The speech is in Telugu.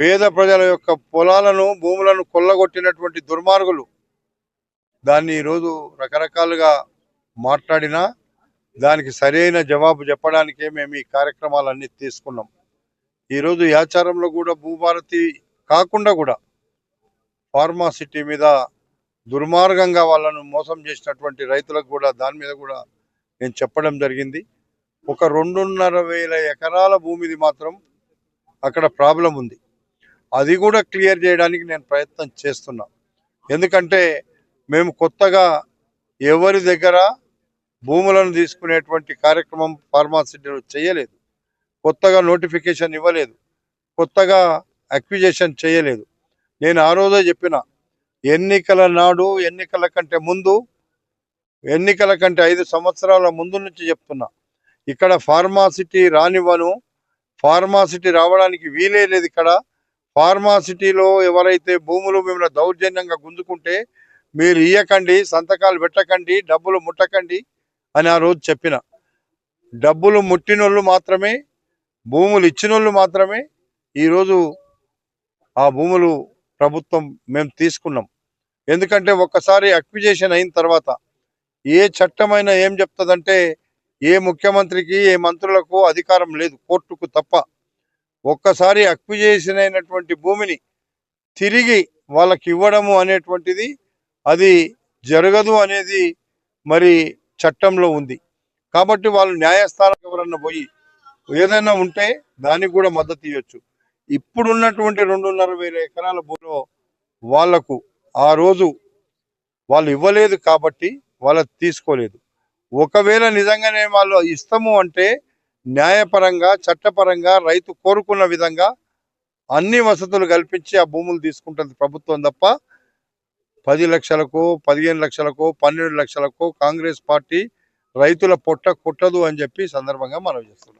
పేద ప్రజల యొక్క పొలాలను భూములను కొల్లగొట్టినటువంటి దుర్మార్గులు దాన్ని ఈరోజు రకరకాలుగా మాట్లాడినా దానికి సరైన జవాబు చెప్పడానికే మేము ఈ కార్యక్రమాలన్నీ తీసుకున్నాం. ఈరోజు యాచారంలో కూడా భూభారతి కాకుండా కూడా ఫార్మాసిటీ మీద దుర్మార్గంగా వాళ్ళను మోసం చేసినటువంటి రైతులకు కూడా దాని మీద కూడా నేను చెప్పడం జరిగింది. ఒక రెండున్నర వేల ఎకరాల భూమిది మాత్రం అక్కడ ప్రాబ్లం ఉంది. అది కూడా క్లియర్ చేయడానికి నేను ప్రయత్నం చేస్తున్నా. ఎందుకంటే మేము కొత్తగా ఎవరి దగ్గర భూములను తీసుకునేటువంటి కార్యక్రమం ఫార్మాసిటీలో చేయలేదు. కొత్తగా నోటిఫికేషన్ ఇవ్వలేదు. కొత్తగా అక్విజేషన్ చేయలేదు. నేను ఆ రోజే చెప్పిన ఎన్నికల నాడు ఎన్నికల కంటే ముందు ఎన్నికల కంటే ఐదు సంవత్సరాల ముందు నుంచి చెప్తున్నా ఇక్కడ ఫార్మాసిటీ రానివ్వను. ఫార్మాసిటీ రావడానికి వీలే లేదు ఇక్కడ. ఫార్మాసిటీలో ఎవరైతే భూములు మిమ్మల్ని దౌర్జన్యంగా గుంజుకుంటే మీరు ఇయ్యకండి సంతకాలు పెట్టకండి డబ్బులు ముట్టకండి అని ఆ రోజు చెప్పిన. డబ్బులు ముట్టినోళ్ళు మాత్రమే భూములు ఇచ్చినోళ్ళు మాత్రమే ఈరోజు ఆ భూములు ప్రభుత్వం మేము తీసుకున్నాం. ఎందుకంటే ఒక్కసారి అక్విజేషన్ అయిన తర్వాత ఏ చట్టమైనా ఏం చెప్తుందంటే ఏ ముఖ్యమంత్రికి ఏ మంత్రులకు అధికారం లేదు కోర్టుకు తప్ప. ఒక్కసారి అక్విజేషన్ అయినటువంటి భూమిని తిరిగి వాళ్ళకి ఇవ్వడము అనేటువంటిది అది జరగదు అనేది మరి చట్టంలో ఉంది. కాబట్టి వాళ్ళు న్యాయస్థానం ఎవరన్నా పోయి ఏదైనా ఉంటే దానికి కూడా మద్దతు ఇవ్వచ్చు ఇప్పుడున్నటువంటి రెండున్నర వేల ఎకరాల భూమిలో వాళ్ళకు ఆ రోజు వాళ్ళు ఇవ్వలేదు కాబట్టి వాళ్ళ తీసుకోలేదు. ఒకవేళ నిజంగానే వాళ్ళు ఇస్తాము అంటే న్యాయపరంగా చట్టపరంగా రైతు కోరుకున్న విధంగా అన్ని వసతులు కల్పించి ఆ భూములు తీసుకుంటుంది ప్రభుత్వం తప్ప పది లక్షలకు పదిహేను లక్షలకు పన్నెండు లక్షలకు కాంగ్రెస్ పార్టీ రైతుల పొట్ట కుట్టదు అని చెప్పి సందర్భంగా మనం చేస్తున్నాం.